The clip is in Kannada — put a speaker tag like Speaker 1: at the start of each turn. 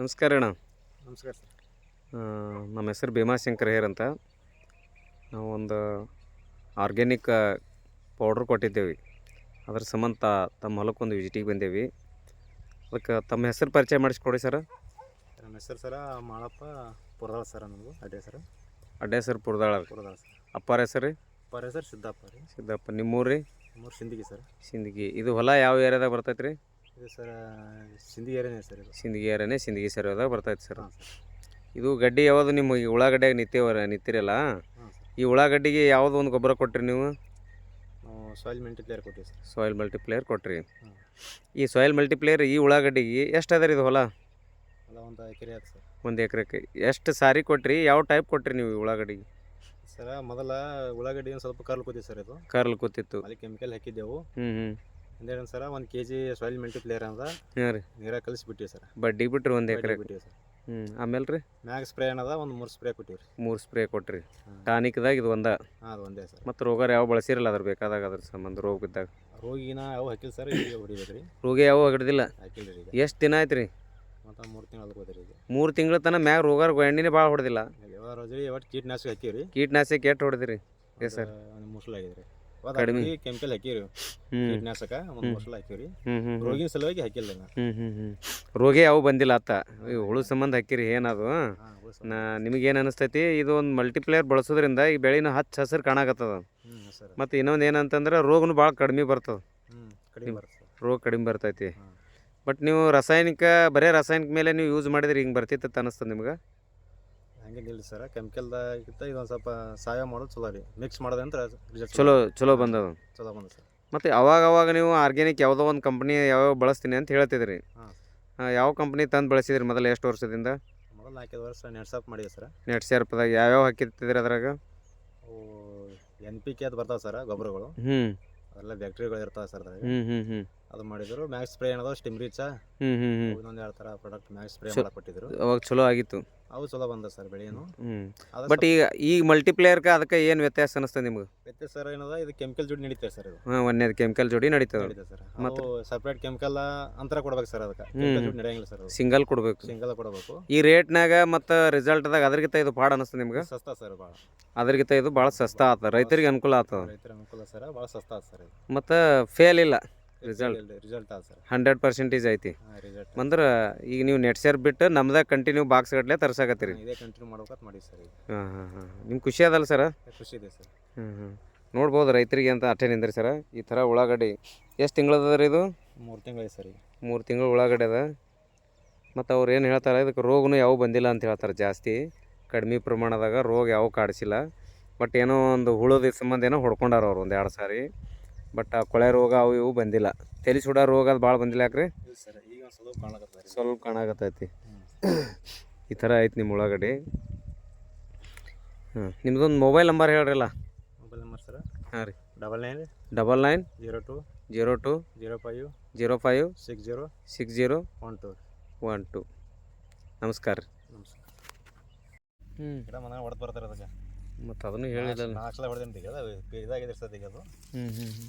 Speaker 1: ನಮಸ್ಕಾರ ಅಣ್ಣ.
Speaker 2: ನಮಸ್ಕಾರ ಸರ್.
Speaker 1: ನಮ್ಮ ಹೆಸರು ಭೀಮಾಶಂಕರ್ ಹೇರ್ ಅಂತ. ನಾವು ಒಂದು ಆರ್ಗ್ಯಾನಿಕ್ ಪೌಡ್ರ್ ಕೊಟ್ಟಿದ್ದೇವೆ. ಅದ್ರ ಸಂಬಂಧ ತಮ್ಮ ಹೊಲಕ್ಕೊಂದು ವಿಸಿಟಿಗೆ ಬಂದೇವಿ. ಅದಕ್ಕೆ ತಮ್ಮ ಹೆಸರು ಪರಿಚಯ ಮಾಡಿಸ್ಕೊಡಿ ಸರ್.
Speaker 2: ನಮ್ಮ ಹೆಸರು ಸರ ಮಾಳಪ್ಪ ಪುರದಾಳ ಸರ ನಮ್ಮದು ಅಡ್ಡೆ ಸರ್
Speaker 1: ಅಡ್ಡೆ ಹೆಸರು ಪುರದಾಳ
Speaker 2: ಪುರದಾಳ ಸರ್.
Speaker 1: ಅಪ್ಪಾರ ಹೆಸರು ರೀ?
Speaker 2: ಅಪ್ಪಾರ ಹೆಸರು ಸಿದ್ದಪ್ಪ ರೀ.
Speaker 1: ಸಿದ್ದಪ್ಪ. ನಿಮ್ಮೂರು ರೀ?
Speaker 2: ಸಿಂದಗಿ ಸರ್.
Speaker 1: ಸಿಂದಗಿ. ಇದು ಹೊಲ ಯಾವ ಏರಿಯಾದಾಗ ಬರ್ತೈತೆ ರೀ?
Speaker 2: ಇದು ಸರ ಸಿಂದಗಿ ಏರಿಯಾನೇ ಸರ್ ಇದು.
Speaker 1: ಸಿಂದಗಿ ಏರಿಯಾನೇ ಸಿಂದಗಿ ಬರ್ತೈತೆ ಸರ್.
Speaker 2: ಹಾಂ ಸರ್.
Speaker 1: ಇದು ಗಡ್ಡಿ ಯಾವುದು ನಿಮ್ಮ ಈ ಉಳ್ಳಾಗಡ್ಡಿಯಾಗ ನಿತ್ಯವರ ನಿಂತಿರಲ್ಲ?
Speaker 2: ಹಾಂ ಸರ್.
Speaker 1: ಈ ಉಳ್ಳಾಗಡ್ಡಿಗೆ ಯಾವುದು ಒಂದು ಗೊಬ್ಬರ ಕೊಟ್ರಿ ನೀವು?
Speaker 2: ನಾವು ಸಾಯಿಲ್ ಮಲ್ಟಿಪ್ಲೇಯರ್ ಕೊಟ್ಟಿವಿ ಸರ್.
Speaker 1: ಸಾಯಿಲ್ ಮಲ್ಟಿಪ್ಲೇಯರ್ ಕೊಟ್ರಿ.
Speaker 2: ಹಾಂ.
Speaker 1: ಈ ಸಾಯಿಲ್ ಮಲ್ಟಿಪ್ಲೇಯರ್ ಈ ಉಳ್ಳಾಗಡ್ಡಿಗೆ ಎಷ್ಟು ಅದ ರೀ ಇದು ಹೊಲ?
Speaker 2: ಅಲ್ಲ ಒಂದು ಎಕರೆ ಆಯ್ತು ಸರ್.
Speaker 1: ಒಂದು ಎಕರೆಕ್ಕೆ. ಎಷ್ಟು ಸಾರಿ ಕೊಟ್ರಿ? ಯಾವ ಟೈಪ್ ಕೊಟ್ರಿ ನೀವು ಈ ಉಳ್ಳಾಗಡ್ಡಿಗೆ?
Speaker 2: ಸರ ಮೊದಲ ಉಳ್ಳಾಗಡ್ಡಿ ಒಂದು ಸ್ವಲ್ಪ ಕರ್ಲ್ ಕೂತಿ ಸರ್ ಇದು.
Speaker 1: ಕರ್ಲ್ ಕೂತಿತ್ತು.
Speaker 2: ಅಲ್ಲಿ ಕೆಮಿಕಲ್ ಹಾಕಿದ್ದೆವು.
Speaker 1: ಹ್ಞೂ ಹ್ಞೂ
Speaker 2: ಒಂದೇನು ಸರ ಒಂದು ಕೆ ಜಿ ಸಾಯಿಲ್ ಮೆಂಟಿಪ್ಲೇಯರ್ ಅಂತ
Speaker 1: ಹಾಂ ರೀ.
Speaker 2: ನೀರಾಗ ಕಲಿಸ್ಬಿಟ್ಟಿವಿ ಸರ್.
Speaker 1: ಬಡ್ಡಿ ಬಿಟ್ರಿ ಒಂದು ಎಕರೆ
Speaker 2: ಬಿಟ್ಟಿವಿ ಸರ್.
Speaker 1: ಹ್ಞೂ ಆಮೇಲೆ ರೀ?
Speaker 2: ಮ್ಯಾಗ ಸ್ಪ್ರೇ ಏನದ? ಒಂದು ಮೂರು ಸ್ಪ್ರೇ ಕೊಟ್ಟಿವಿ ರೀ.
Speaker 1: ಮೂರು ಸ್ಪ್ರೇ ಕೊಟ್ರಿ.
Speaker 2: ಹಾಂ.
Speaker 1: ಟಾನಿಕ್ದಾಗ ಇದು ಒಂದ?
Speaker 2: ಹಾಂ ಅದು ಒಂದೇ ಸರ್.
Speaker 1: ಮತ್ತು ರೋಗ ಯಾವ ಬಳಸಿರಲ್ಲ ಅದ್ರ ಬೇಕಾದಾಗ ಅದ್ರ ಸಂಬಂಧ ರೋಗ ಬಿದ್ದಾಗ
Speaker 2: ರೋಗಿನ ಯಾವ ಹಾಕಿಲ್ಲ ಸರ್ ಈಗ ಹೊಡಿಬೇಕು ರೀ
Speaker 1: ರೋಗ ಯಾವ ಹಿಡ್ದಿಲ್ಲ
Speaker 2: ಹಾಕಿಲ್ಲ ರೀ ಈಗ.
Speaker 1: ಎಷ್ಟು ದಿನ ಆಯ್ತು ರೀ?
Speaker 2: ಮತ್ತು ಮೂರು ತಿಂಗಳು ಹೋದ್ರಿ ಈಗ.
Speaker 1: ಮೂರು ತಿಂಗಳ ತನಕ ಮ್ಯಾಗ ರೋಗ ಎಣ್ಣಿನೇ ಭಾಳ ಹೊಡೆದಿಲ್ಲ?
Speaker 2: ಯಾವ ರೋಜರಿ ಒಟ್ಟು ಕೀಟನಾಶಕ ರೀ.
Speaker 1: ಕೀಟನಾಶಕ ಎಷ್ಟು ಹೊಡೆದಿರಿ? Yes sir.
Speaker 2: ಒಂದು ಮುಸ್ಲ ಆಗಿದ್ರಿ.
Speaker 1: ಕಡಿಮೆ.
Speaker 2: ಕೆಮಿಕಲ್
Speaker 1: ಹಾಕಿರಿ
Speaker 2: ಕೀಟನಾಶಕ ಒಂದು
Speaker 1: ವರ್ಷ ಹಾಕಿರಿ
Speaker 2: ರೋಗಿನ ಸಲುವಾಗಿ ಹಾಕಿಲ್ಲ ನಾ
Speaker 1: ಹ್ಞೂ ಹ್ಞೂ ಹ್ಞೂ ರೋಗ ಯಾವ ಬಂದಿಲ್ಲ ಆತ. ಈ ಹುಳು ಸಂಬಂಧ ಹಾಕಿರಿ ಏನದು? ನಾ ನಿಮಗೇನು ಅನಿಸ್ತೈತಿ? ಇದು ಒಂದು ಮಲ್ಟಿಪ್ಲೇಯರ್ ಬಳಸೋದ್ರಿಂದ ಈ ಬೆಳೆನೂ ಹಚ್ಚ ಹಸಿರು ಕಾಣಾಕತ್ತದ. ಮತ್ತು ಇನ್ನೊಂದು ಏನಂತಂದ್ರೆ ರೋಗನು ಭಾಳ ಕಡಿಮೆ ಬರ್ತದ. ರೋಗ ಕಡಿಮೆ ಬರ್ತೈತಿ. ಬಟ್ ನೀವು ರಾಸಾಯನಿಕ ಬರೇ ರಾಸಾಯನಿಕ ಮೇಲೆ ನೀವು ಯೂಸ್ ಮಾಡಿದ್ರೆ ಹಿಂಗೆ ಬರ್ತಿತ್ತು ಅನಿಸ್ತದೆ ನಿಮ್ಗೆ?
Speaker 2: ಹಂಗೇನಿಲ್ಲ ಸರ್ ಕೆಮಿಕಲ್ದಾಗಿಂತ ಇದೊಂದು ಸ್ವಲ್ಪ ಸಹಾಯ ಮಾಡೋದು ಚಲೋ ರೀ. ಮಿಕ್ಸ್ ಮಾಡೋದಂದ್ರೆ ರಿಸಲ್ಟ್
Speaker 1: ಚಲೋ ಚಲೋ ಬಂದದ.
Speaker 2: ಚಲೋ ಬಂದ ಸರ್.
Speaker 1: ಮತ್ತು ಅವಾಗ ಅವಾಗ ನೀವು ಆರ್ಗ್ಯಾನಿಕ್ ಯಾವುದೋ ಒಂದು ಕಂಪ್ನಿ ಯಾವ್ಯಾವ ಬಳಸ್ತೀನಿ ಅಂತ ಹೇಳ್ತಿದ್ರಿ.
Speaker 2: ಹಾಂ
Speaker 1: ಆ, ಯಾವ ಕಂಪ್ನಿ ತಂದು ಬಳಸಿದ್ರಿ ಮೊದಲು ಎಷ್ಟು ವರ್ಷದಿಂದ?
Speaker 2: ಮೊದಲು ನಾಲ್ಕೈದು ವರ್ಷ ನೆಟ್ಸಪ್ ಮಾಡಿದೆ ಸರ್.
Speaker 1: ನೆಟ್ ಯಾವ ಯಾವ್ಯಾವ ಹಾಕಿರ್ತಿದ್ರಿ ಅದ್ರಾಗ?
Speaker 2: ಅವು ಎನ್ ಪಿ ಕೆ ಅದು ಬರ್ತಾವೆ ಸರ್ ಗೊಬ್ಬರಗಳು
Speaker 1: ಹ್ಞೂ
Speaker 2: ಅದೆಲ್ಲ ಬ್ಯಾಕ್ಟೀರಿಯಾಗಳು ಇರ್ತಾವೆ ಸರ್ ಅದ್ರಾಗ.
Speaker 1: ಹ್ಞೂ ಹ್ಞೂ ಹ್ಞೂ
Speaker 2: ಅದು ಮಾಡಿದ್ರು. ಮ್ಯಾಕ್ಸ್ ಸ್ಪ್ರೇ ಏನದ ಸ್ಟಿಮ್ ರೀಚಾ
Speaker 1: ಹ್ಞೂ ಹ್ಞೂ ಹ್ಞೂ
Speaker 2: ಇನ್ನೊಂದು ಎರಡು ಥರ ಪ್ರಾಡಕ್ಟ್ ಮ್ಯಾಕ್ಸ್ ಸ್ಪ್ರೇ ಮಾಡಕ್ಕೆ ಕೊಟ್ಟಿದ್ರು.
Speaker 1: ಅವಾಗ ಚಲೋ ಆಗಿತ್ತು.
Speaker 2: ಅವು ಚಲೋ ಬಂದ ಸರ್
Speaker 1: ಹ್ಞೂ
Speaker 2: ಅದು
Speaker 1: ಬಟ್ ಈಗ ಈಗ ಮಲ್ಟಿಪ್ಲೇಯರ್ಗೆ ಅದಕ್ಕೆ ಏನು ವ್ಯತ್ಯಾಸ ಅನಿಸ್ತದೆ ನಿಮ್ಗೆ?
Speaker 2: ವ್ಯತ್ಯಾಸ ಸರ್ ಏನದ ಇದು ಕೆಮಿಕಲ್ ಜೋಡಿ ನಡೀತೇವೆ ಸರ್ ಇದು.
Speaker 1: ಹಾಂ ಒಂದೇದು ಕೆಮಿಕಲ್ ಜೋಡಿ ನಡೀತದೆ
Speaker 2: ನಡೀತದೆ ಸರ್.
Speaker 1: ಮತ್ತು?
Speaker 2: ಸಪ್ರೇಟ್ ಕೆಮಿಕಲ್ ಅಂತರ ಕೊಡ್ಬೇಕು ಸರ್ ಅದಕ್ಕೆ.
Speaker 1: ಹ್ಮ್.
Speaker 2: ಕೆಮಿಕಲ್ ಜೋಡಿ ನಡೆಯಂಗಿಲ್ಲ ಸರ್ ಅದು.
Speaker 1: ಸಿಂಗಲ್ ಕೊಡಬೇಕು.
Speaker 2: ಸಿಂಗಲ್ ಕೊಡಬೇಕು.
Speaker 1: ಈ ರೇಟ್ನಾಗ ಮತ್ತು ರಿಸಲ್ಟ್ದಾಗ ಅದ್ರಗಿಂತ ಇದು ಭಾಳ ಅನಿಸ್ತದೆ ನಿಮ್ಗೆ?
Speaker 2: ಸಸ್ತಾ ಸರ್ ಭಾಳ.
Speaker 1: ಅದ್ರಗಿಂತ ಇದು ಭಾಳ ಸಸ್ತಾ ಆತ ರೈತರಿಗೆ ಅನುಕೂಲ ಆತದ.
Speaker 2: ರೈತರ ಅನುಕೂಲ ಸರ್ ಭಾಳ ಸಸ್ತಾ ಆತ್ ಸರ್ ಇದು.
Speaker 1: ಮತ್ತು ಫೇಲ್ ಇಲ್ಲ.
Speaker 2: ರಿಸಲ್ಟ್ ಆದ ಸರ್
Speaker 1: ಹಂಡ್ರೆಡ್ ಪರ್ಸೆಂಟೇಜ್ ಐತಿ.
Speaker 2: ಹಾಂ ರಿಸಲ್ಟ್
Speaker 1: ಅಂದ್ರೆ ಈಗ ನೀವು ನೆಟ್ ಸೇರ್ ಬಿಟ್ಟು ನಮ್ದಾಗ ಕಂಟಿನ್ಯೂ ಬಾಕ್ಸ್ ಗಟ್ಲೆ ತರ್ಸಾಕತ್ತೀರಿ.
Speaker 2: ಇದೇ ಕಂಟಿನ್ಯೂ ಮಾಡ್ಬೇಕಂತ ಮಾಡಿ ಸರ್ ಈಗ.
Speaker 1: ಹಾಂ ಹಾಂ ಹಾಂ. ನಿಮ್ಗೆ ಖುಷಿ ಅದಲ್ಲ ಸರ
Speaker 2: ಖುಷಿ ಇದೆ ಸರ್
Speaker 1: ಹ್ಞೂ ಹ್ಞೂ ನೋಡ್ಬೋದು ರೈತರಿಗೆ ಅಂತ ಅಟ್ಟೆ ನಿಂದ್ರಿ ಸರ್ ಈ ಥರ ಉಳ್ಳಾಗಡ್ಡಿ ಎಷ್ಟು ತಿಂಗಳದ ರೀ ಇದು?
Speaker 2: ಮೂರು ತಿಂಗಳು ಸರ್ ಈಗ.
Speaker 1: ಮೂರು ತಿಂಗಳು ಉಳ್ಳಾಗಡ್ಡೆ ಅದ. ಮತ್ತು ಅವ್ರು ಏನು ಹೇಳ್ತಾರೆ ಇದಕ್ಕೆ ರೋಗನು ಯಾವ ಬಂದಿಲ್ಲ ಅಂತ ಹೇಳ್ತಾರೆ ಜಾಸ್ತಿ. ಕಡಿಮೆ ಪ್ರಮಾಣದಾಗ ರೋಗ ಯಾವ ಕಾಡಿಸಿಲ್ಲ. ಬಟ್ ಏನೋ ಒಂದು ಹುಳದ ಸಂಬಂಧ ಏನೋ ಹೊಡ್ಕೊಂಡಾರ ಅವ್ರು ಒಂದು ಎರಡು ಸಾರಿ. ಬಟ್ ಆ ಕೊಳೆ ರೋಗ ಅವು ಇವು ಬಂದಿಲ್ಲ. ತಲೆ ಸುಡ ರೋಗ ಅದು ಭಾಳ ಬಂದಿಲ್ಲ ಯಾಕ್ರಿ?
Speaker 2: ಇಲ್ಲ ಸರ್ ಈಗ ಒಂದು ಸ್ವಲ್ಪ ಕಾಣಕತ್ತ
Speaker 1: ಸ್ವಲ್ಪ ಕಾಣಾಕತ್ತೈತಿ. ಈ ಥರ ಐತಿ ನಿಮ್ಮ ಉಳ್ಳಾಗಡ್ಡಿ ಹಾಂ ನಿಮ್ದೊಂದು mobile number ಹೇಳ್ರಲ್ಲ?
Speaker 2: Mobile number sir?
Speaker 1: ಹಾಂ ರೀ.
Speaker 2: Double nine
Speaker 1: double nine
Speaker 2: zero two
Speaker 1: zero two
Speaker 2: zero five
Speaker 1: zero five
Speaker 2: six zero
Speaker 1: six zero
Speaker 2: one two
Speaker 1: one two ನಮಸ್ಕಾರ ರೀ.
Speaker 2: ನಮಸ್ಕಾರ.
Speaker 1: ಹ್ಞೂ
Speaker 2: ಗಿಡ ಮನೆ ಹೊಡೆದು ಬರ್ತಾರೆ ಅದಕ್ಕೆ.
Speaker 1: ಮತ್ತು ಅದನ್ನು ಹೇಳಿಲ್ಲ
Speaker 2: ನಾಲ್ಕು ಹೊಡೆದೇನು ಈಗ ಅದು? ಇದಾಗಿದೆ ಸರ್ ಈಗ ಅದು.
Speaker 1: ಹ್ಞೂ ಹ್ಞೂ ಹ್ಞೂ